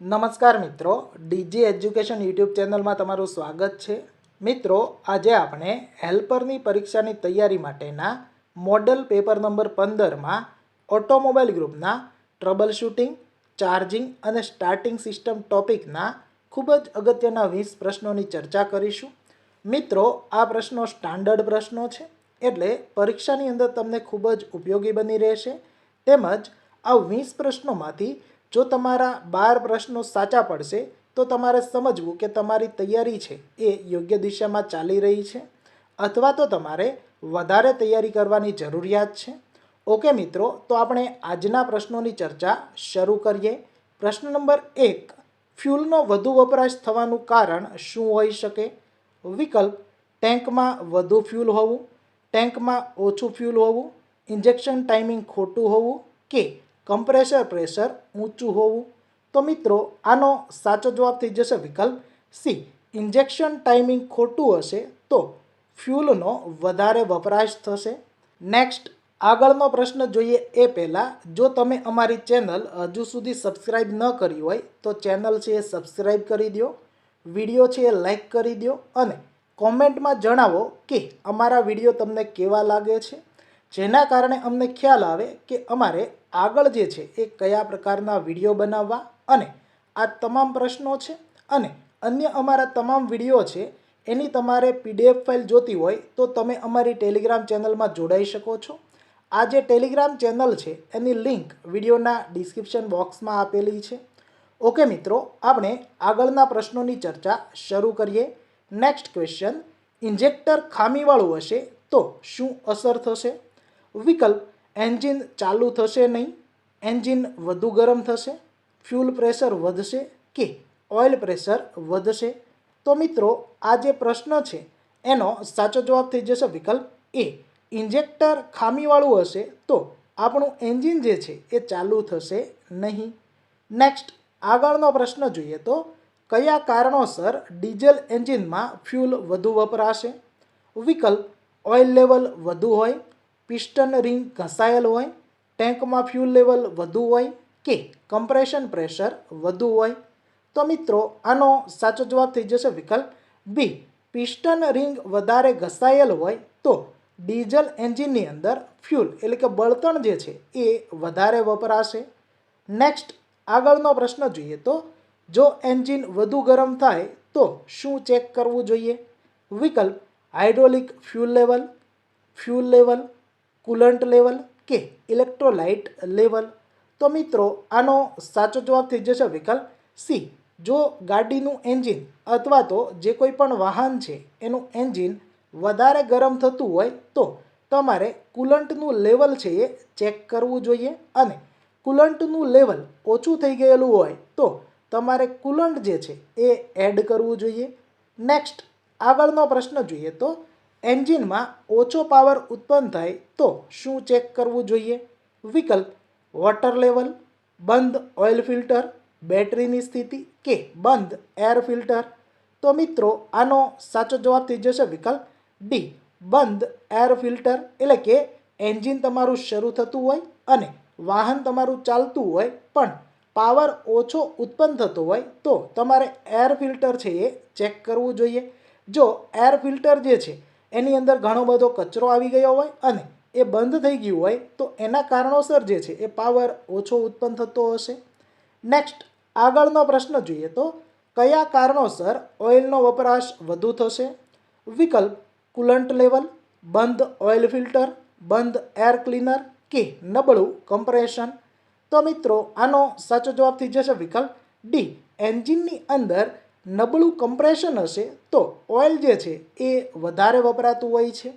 નમસ્કાર મિત્રો DG education YouTube ચેનલમાં તમારું સ્વાગત છે. મિત્રો, આજે આપણે હેલ્પરની પરીક્ષાની તૈયારી માટેના મોડલ પેપર નંબર પંદરમાં ઓટોમોબાઈલ ગ્રુપના ટ્રબલ શૂટિંગ ચાર્જિંગ અને સ્ટાર્ટિંગ સિસ્ટમ ટોપિકના ખૂબ જ અગત્યના વીસ પ્રશ્નોની ચર્ચા કરીશું. મિત્રો, આ પ્રશ્નો સ્ટાન્ડર્ડ પ્રશ્નો છે, એટલે પરીક્ષાની અંદર તમને ખૂબ જ ઉપયોગી બની રહેશે. તેમજ, આ વીસ પ્રશ્નોમાંથી જો તમારા બાર પ્રશ્નો સાચા પડશે, તો તમારે સમજવું કે તમારી તૈયારી છે એ યોગ્ય દિશામાં ચાલી રહી છે અથવા તો તમારે વધારે તૈયારી કરવાની જરૂરિયાત છે. ઓકે મિત્રો, તો આપણે આજના પ્રશ્નોની ચર્ચા શરૂ કરીએ. પ્રશ્ન નંબર એક, ફ્યુલનો વધુ વપરાશ થવાનું કારણ શું હોઈ શકે? વિકલ્પ, ટેન્કમાં વધુ ફ્યુલ હોવું, ટેન્કમાં ઓછું ફ્યુલ હોવું, ઇન્જેક્શન ટાઈમિંગ ખોટું હોવું કે કમ્પ્રેશર પ્રેશર ઊંચું હોવું. તો મિત્રો, આનો સાચો જવાબ થઈ જશે વિકલ્પ સી ઇન્જેક્શન ટાઈમિંગ ખોટું હશે તો ફ્યુલનો વધારે વપરાશ થશે. નેક્સ્ટ આગળનો પ્રશ્ન જોઈએ એ પહેલાં, જો તમે અમારી ચેનલ હજુ સુધી સબસ્ક્રાઈબ ન કરી હોય, તો ચેનલ છે એ સબસ્ક્રાઈબ કરી દો, વીડિયો છે એ લાઈક કરી દો અને કોમેન્ટમાં જણાવો કે અમારા વીડિયો તમને કેવા લાગે છે. જેના કારણે અમને ખ્યાલ આવે કે અમારે આગળ જે છે એ કયા પ્રકારના વીડિયો બનાવવા અને આ તમામ પ્રશ્નો છે અને અન્ય અમારા તમામ વીડિયો છે, એની તમારે પીડીએફ ફાઇલ જોતી હોય તો તમે અમારી ટેલિગ્રામ ચેનલમાં જોડાઈ શકો છો. આ જે ટેલિગ્રામ ચેનલ છે, એની લિંક વિડીયોના ડિસ્ક્રિપ્શન બોક્સમાં આપેલી છે. ઓકે મિત્રો, આપણે આગળના પ્રશ્નોની ચર્ચા શરૂ કરીએ. નેક્સ્ટ ક્વેશ્ચન, ઇન્જેક્ટર ખામીવાળું હશે તો શું અસર થશે? વિકલ્પ. એન્જિન ચાલુ થશે નહીં. એન્જિન વધુ ગરમ થશે. ફ્યુલ પ્રેશર વધશે કે ઓઇલ પ્રેશર વધશે? તો મિત્રો, આ જે પ્રશ્ન છે, એનો સાચો જવાબ થઈ જશે વિકલ્પ એ. ઇન્જેક્ટર ખામીવાળું હશે તો આપણું એન્જિન જે છે, એ ચાલુ થશે નહીં. નેક્સ્ટ, આગળનો પ્રશ્ન જોઈએ તો, કયા કારણોસર ડીઝલ એન્જિનમાં ફ્યુલ વધુ વપરાશે? વિકલ્પ, ઓઇલ લેવલ વધુ હોય પિસ્ટન રિંગ ઘસાયેલ હોય, ટેન્કમાં ફ્યુલ લેવલ વધુ હોય કે કમ્પ્રેશન પ્રેશર વધુ હોય? તો મિત્રો, આનો સાચો જવાબ થઈ જશે વિકલ્પ બી. પિસ્ટન રિંગ વધારે ઘસાયેલ હોય તો ડીઝલ એન્જિનની અંદર ફ્યુલ એટલે કે બળતણ જે છે એ વધારે વપરાશે. નેક્સ્ટ, આગળનો પ્રશ્ન જોઈએ તો જો એન્જિન વધુ ગરમ થાય તો શું ચેક કરવું જોઈએ? વિકલ્પ, hydraulic fuel level fuel level coolant level કે ઇલેક્ટ્રોલાઇટ લેવલ? તો મિત્રો, આનો સાચો જવાબ થઈ જશે વિકલ્પ સી. જો ગાડીનું એન્જિન અથવા તો જે કોઈ પણ વાહન છે, એનું એન્જિન વધારે ગરમ થતું હોય, તો તમારે કુલન્ટનું લેવલ છે એ ચેક કરવું જોઈએ અને કુલન્ટનું લેવલ ઓછું થઈ ગયેલું હોય, તો તમારે કુલન્ટ જે છે એ એડ કરવું જોઈએ. નેક્સ્ટ, આગળનો પ્રશ્ન જોઈએ તો એન્જિનમાં ઓછો પાવર ઉત્પન્ન થાય તો શું ચેક કરવું જોઈએ? વિકલ્પ વોટર લેવલ, બંધ ઓઇલ ફિલ્ટર, બેટરીની સ્થિતિ કે બંધ એર ફિલ્ટર? તો મિત્રો, આનો સાચો જવાબ થઈ જશે વિકલ્પ ડી, બંધ એર ફિલ્ટર એટલે કે એન્જિન તમારું શરૂ થતું હોય અને વાહન તમારું ચાલતું હોય, પણ પાવર ઓછો ઉત્પન્ન થતો હોય તો તમારે એર ફિલ્ટર છે એ ચેક કરવું જોઈએ. જો એર ફિલ્ટર જે છે એની અંદર ઘણો બધો કચરો આવી ગયો હોય અને એ બંધ થઈ ગયું હોય તો એના કારણોસર જે છે એ પાવર ઓછો ઉત્પન્ન થતો હશે. નેક્સ્ટ આગળનો પ્રશ્ન જોઈએ તો કયા કારણોસર ઓઇલનો વપરાશ વધુ થશે? વિકલ્પ, કુલન્ટ લેવલ, બંધ ઓઇલ ફિલ્ટર, બંધ એર ક્લીનર કે નબળું કમ્પ્રેશન? તો મિત્રો, આનો સાચો જવાબ થઈ જશે વિકલ્પ ડી, એન્જિનની અંદર નબળું કમ્પ્રેશન હશે તો ઓઇલ જે છે એ વધારે વપરાતું હોય છે.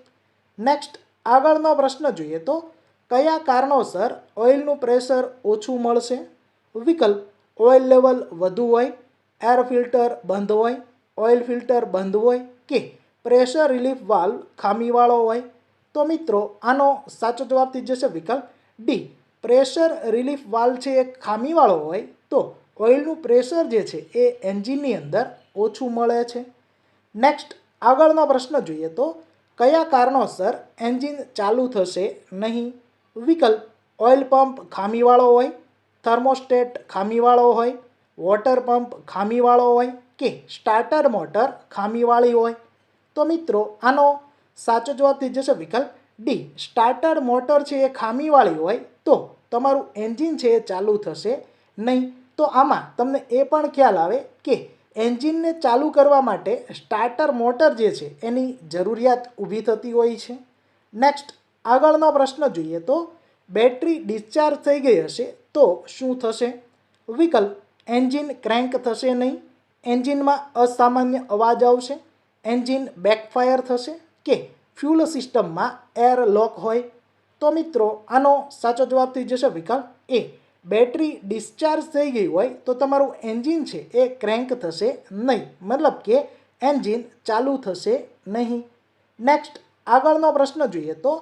નેક્સ્ટ આગળનો પ્રશ્ન જોઈએ તો કયા કારણોસર ઓઇલનું પ્રેશર ઓછું મળશે? વિકલ્પ ઓઇલ લેવલ વધુ હોય એર ફિલ્ટર બંધ હોય ઓઇલ ફિલ્ટર બંધ હોય કે પ્રેશર રિલીફ વાલ્વ ખામીવાળો હોય? તો મિત્રો, આનો સાચો જવાબ થઈ જશે વિકલ્પ ડી. પ્રેશર રિલીફ વાલ્વ છે એ ખામીવાળો હોય તો ઓઇલનું પ્રેશર જે છે એ એન્જિનની અંદર ઓછું મળે છે. નેક્સ્ટ આગળનો પ્રશ્ન જોઈએ તો કયા કારણોસર એન્જિન ચાલુ થશે નહીં? વિકલ્પ, ઓઇલ પંપ ખામીવાળો હોય, થર્મોસ્ટેટ ખામીવાળો હોય, વોટર પંપ ખામીવાળો હોય કે સ્ટાર્ટર મોટર ખામીવાળી હોય? તો મિત્રો, આનો સાચો જવાબ થઈ જશે વિકલ્પ ડી સ્ટાર્ટર મોટર છે એ ખામીવાળી હોય તો તમારું એન્જિન છે એ ચાલુ થશે નહીં. તો આમાં તમને એ પણ ખ્યાલ આવે કે એન્જિનને ચાલુ કરવા માટે સ્ટાર્ટર મોટર જે છે, એની જરૂરિયાત ઊભી થતી હોય છે. નેક્સ્ટ આગળનો પ્રશ્ન જોઈએ તો બેટરી ડિસ્ચાર્જ થઈ ગઈ હશે તો શું થશે? વિકલ્પ, એન્જિન ક્રેન્ક થશે નહીં. એન્જિનમાં અસામાન્ય અવાજ આવશે. એન્જિન બેકફાયર થશે કે ફ્યુલ સિસ્ટમમાં એર લોક હોય. તો મિત્રો, આનો સાચો જવાબ થઈ જશે વિકલ્પ એ. બેટરી ડિસ્ચાર્જ થઈ ગઈ હોય તો તમારું એન્જિન છે એ ક્રેન્ક થશે નહીં. મતલબ કે એન્જિન ચાલુ થશે નહીં. નેક્સ્ટ, આગળનો પ્રશ્ન જોઈએ તો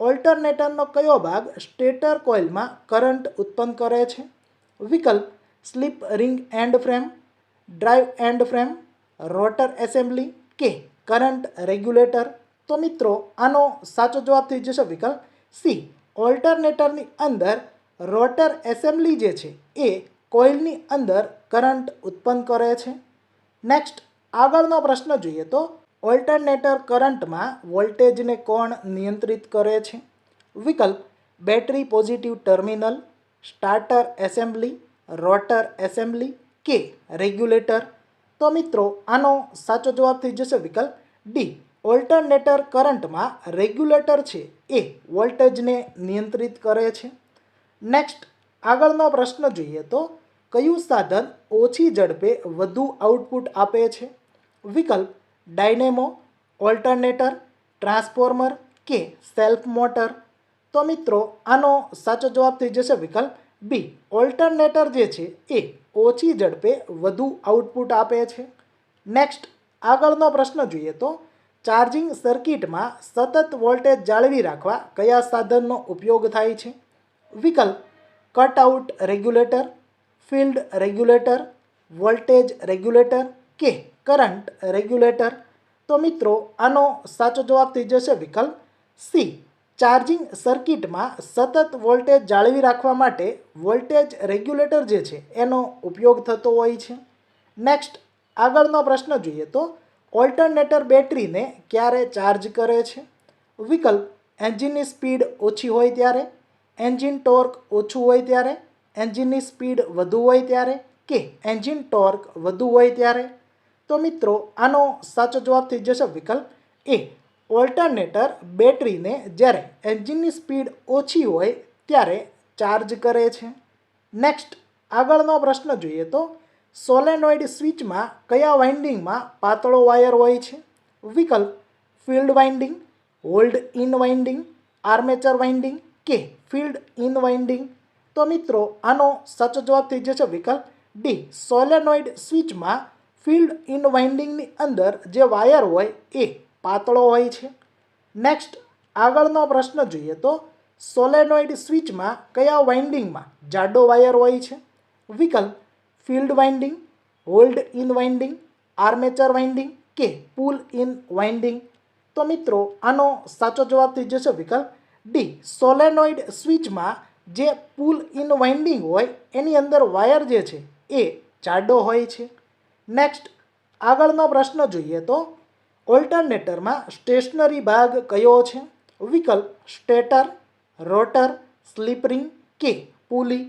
ઓલ્ટરનેટરનો કયો ભાગ સ્ટેટર કોઇલમાં કરંટ ઉત્પન્ન કરે છે? વિકલ્પ, slip ring end frame drive end frame, rotor assembly કે કરંટ રેગ્યુલેટર? તો મિત્રો, આનો સાચો જવાબ થઈ જશે વિકલ્પ સી. ઓલ્ટરનેટરની અંદર રોટર એસેમ્બલી જે છે એ કોઇલની અંદર કરંટ ઉત્પન્ન કરે છે. નેક્સ્ટ આગળનો પ્રશ્ન જોઈએ તો ઓલ્ટરનેટર કરંટમાં વોલ્ટેજને કોણ નિયંત્રિત કરે છે? વિકલ્પ, battery positive terminal, starter assembly, rotor assembly કે રેગ્યુલેટર? તો મિત્રો, આનો સાચો જવાબ થઈ જશે વિકલ્પ ડી ઓલ્ટરનેટર કરંટમાં રેગ્યુલેટર છે એ વોલ્ટેજને નિયંત્રિત કરે છે. નેક્સ્ટ આગળનો પ્રશ્ન જોઈએ તો, કયું સાધન ઓછી ઝડપે વધુ આઉટપુટ આપે છે? વિકલ્પ, ડાયનેમો ઓલ્ટરનેટર ટ્રાન્સફોર્મર કે સેલ્ફ મોટર તો મિત્રો, આનો સાચો જવાબ થઈ જશે વિકલ્પ બી ઓલ્ટરનેટર જે છે, એ ઓછી ઝડપે વધુ આઉટપુટ આપે છે. નેક્સ્ટ આગળનો પ્રશ્ન જોઈએ તો ચાર્જિંગ સર્કિટમાં સતત વોલ્ટેજ જાળવી રાખવા કયા સાધનનો ઉપયોગ થાય છે? વિકલ્પ cutout regulator field regulator voltage regulator કે કરંટ રેગ્યુલેટર તો મિત્રો, આનો સાચો જવાબ થઈ જશે વિકલ્પ સી ચાર્જિંગ સર્કિટમાં સતત વોલ્ટેજ જાળવી રાખવા માટે વોલ્ટેજ રેગ્યુલેટર જે છે, એનો ઉપયોગ થતો હોય છે. નેક્સ્ટ આગળનો પ્રશ્ન જોઈએ તો ઓલ્ટરનેટર બેટરીને ક્યારે ચાર્જ કરે છે? વિકલ્પ એન્જિનની સ્પીડ ઓછી હોય ત્યારે? એન્જિન ટોર્ક ઓછું હોય ત્યારે? એન્જિનની સ્પીડ વધુ હોય ત્યારે કે એન્જિન ટોર્ક વધુ હોય ત્યારે? તો મિત્રો, આનો સાચો જવાબ થઈ જશે વિકલ્પ એ. ઓલ્ટરનેટર બેટરીને જ્યારે એન્જિનની સ્પીડ ઓછી હોય ત્યારે ચાર્જ કરે છે. નેક્સ્ટ, આગળનો પ્રશ્ન જોઈએ તો, સોલેનોઇડ સ્વિચમાં કયા વાઇન્ડિંગમાં પાતળો વાયર હોય છે? વિકલ્પ, field winding hold in winding, armature winding કે ફિલ્ડ ઇન વાઇન્ડિંગ તો મિત્રો, આનો સાચો જવાબ થઈ જશે વિકલ્પ ડી. સોલેનોઇડ સ્વિચમાં ફિલ્ડ ઇન વાઇન્ડિંગની અંદર જે વાયર હોય એ પાતળો હોય છે. નેક્સ્ટ, આગળનો પ્રશ્ન જોઈએ તો સોલેનોઇડ સ્વિચમાં કયા વાઇન્ડિંગમાં જાડો વાયર હોય છે? વિકલ્પ field winding, hold in winding armature winding કે પુલ ઇન વાઇન્ડિંગ તો મિત્રો, આનો સાચો જવાબ થઈ જશે વિકલ્પ ડી સોલેનોઇડ સ્વિચમાં જે પુલ ઇન વાઇન્ડિંગ હોય, એની અંદર વાયર જે છે, એ જાડો હોય છે. નેક્સ્ટ આગળનો પ્રશ્ન જોઈએ તો ઓલ્ટરનેટરમાં સ્ટેશનરી ભાગ કયો છે? વિકલ્પ સ્ટેટર રોટર સ્લીપરિંગ કે પુલી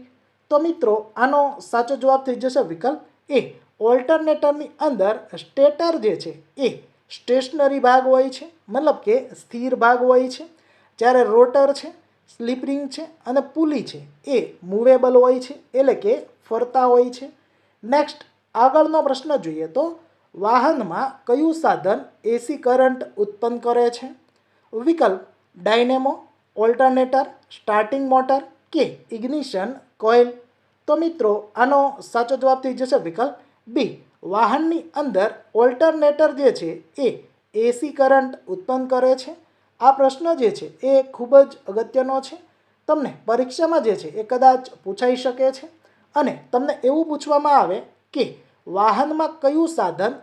તો મિત્રો, આનો સાચો જવાબ થઈ જશે વિકલ્પ એ ઓલ્ટરનેટરની અંદર સ્ટેટર જે છે, એ સ્ટેશનરી ભાગ હોય છે. મતલબ કે સ્થિર ભાગ હોય છે. જ્યારે રોટર છે સ્લીપરિંગ છે અને પુલી છે, એ મૂવેબલ હોય છે, એટલે કે ફરતા હોય છે. નેક્સ્ટ આગળનો પ્રશ્ન જોઈએ તો વાહનમાં કયું સાધન એસી કરંટ ઉત્પન્ન કરે છે? વિકલ્પ, ડાયનેમો ઓલ્ટરનેટર સ્ટાર્ટિંગ મોટર કે ઇગ્નિશન કોઇલ તો મિત્રો, આનો સાચો જવાબ થઈ જશે વિકલ્પ બી વાહનની અંદર ઓલ્ટરનેટર જે છે, એ એસી કરંટ ઉત્પન્ન કરે છે. આ પ્રશ્ન જે છે એ ખૂબ જ અગત્યનો છે. તમને પરીક્ષામાં જે છે એ કદાચ પૂછાઈ શકે છે અને તમને એવું પૂછવામાં આવે કે વાહનમાં કયું સાધન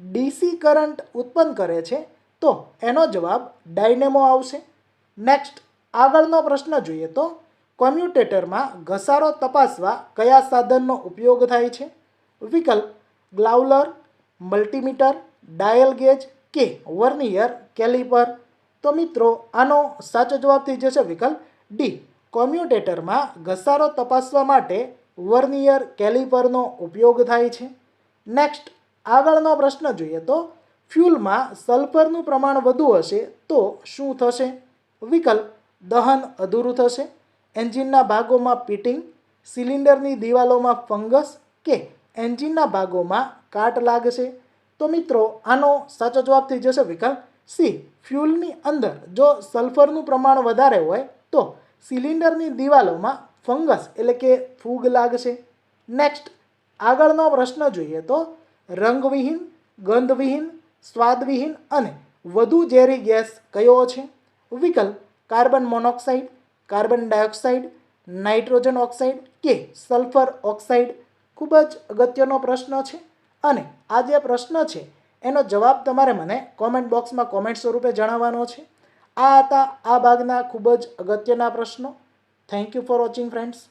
ડીસી કરંટ ઉત્પન્ન કરે છે, તો એનો જવાબ ડાયનેમો આવશે. નેક્સ્ટ, આગળનો પ્રશ્ન જોઈએ તો કોમ્યુટેટરમાં ઘસારો તપાસવા કયા સાધનનો ઉપયોગ થાય છે? વિકલ્પ, ગ્લાઉલર, મલ્ટીમીટર, ડાયલ ગેજ કે વર્નિયર કેલિપર? તો મિત્રો, આનો સાચો જવાબ થઈ જશે વિકલ્પ ડી કોમ્યુટેટરમાં ઘસારો તપાસવા માટે વર્નિયર કેલિપરનો ઉપયોગ થાય છે. નેક્સ્ટ આગળનો પ્રશ્ન જોઈએ તો, ફ્યુલમાં સલ્ફરનું પ્રમાણ વધુ હશે તો શું થશે? વિકલ્પ, દહન અધૂરું થશે. એન્જિનના ભાગોમાં પીટિંગ, સિલિન્ડરની દિવાલોમાં ફંગસ કે એન્જિનના ભાગોમાં કાટ લાગશે. તો મિત્રો, આનો સાચો જવાબ થઈ જશે વિકલ્પ સી ફ્યુલની અંદર જો સલ્ફરનું પ્રમાણ વધારે હોય, તો સિલિન્ડરની દિવાલોમાં ફંગસ એટલે કે ફૂગ લાગશે. નેક્સ્ટ આગળનો પ્રશ્ન જોઈએ તો રંગવિહીન, ગંધવિહીન, સ્વાદવિહીન અને વધુ ઝેરી ગેસ કયો છે? વિકલ્પ, carbon monoxide, carbon dioxide, nitrogen oxide કે સલ્ફર ઓક્સાઇડ? ખૂબ જ અગત્યનો પ્રશ્ન છે. અને આ જે પ્રશ્ન છે એનો જવાબ તમારે મને કોમેન્ટ બોક્સમાં કોમેન્ટ સ્વરૂપે જણાવવાનો છે. આ હતા આ ભાગના ખૂબ જ અગત્યના પ્રશ્નો. Thank you for watching friends